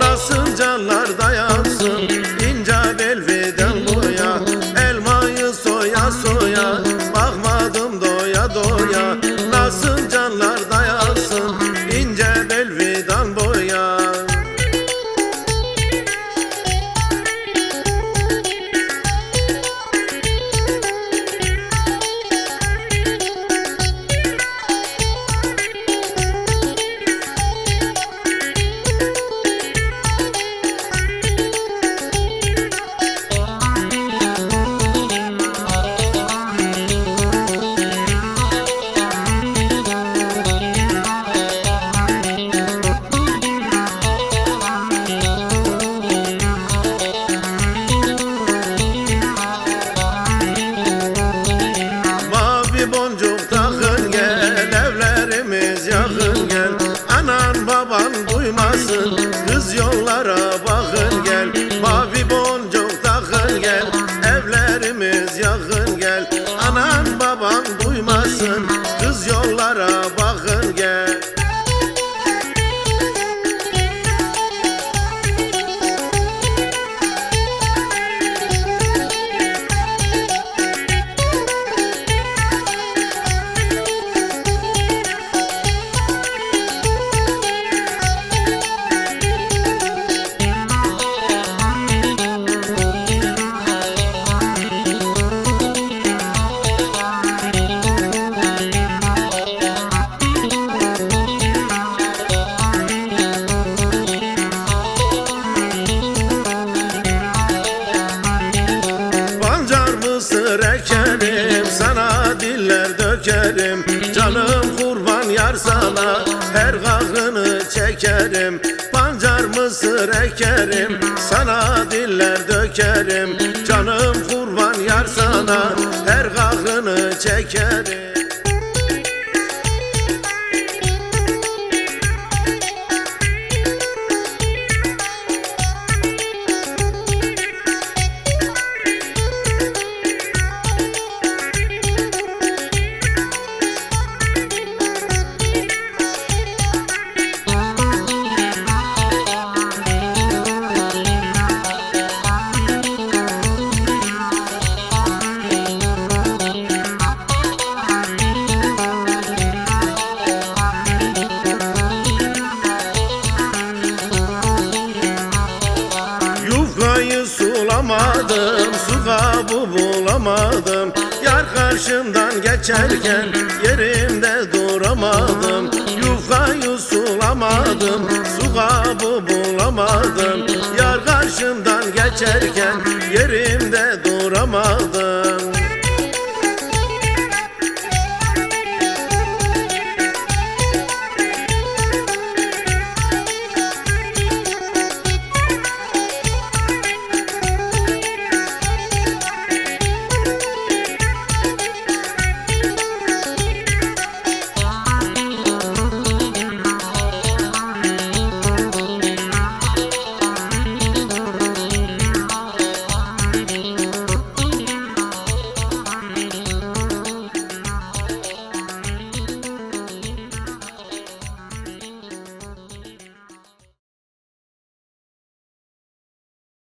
Nasıl canlar dayansın? İnce belveden boya Elmayı soya soya Rasul Her gagını çekerim Pancar mısır ekerim Sana diller dökerim. Canım kurban yar sana Her gagını çekerim Yufkayı sulamadım, su kabı bulamadım. Yar karşımdan geçerken yerimde duramadım. Yufkayı sulamadım, su kabı bulamadım. Yar karşımdan geçerken yerimde duramadım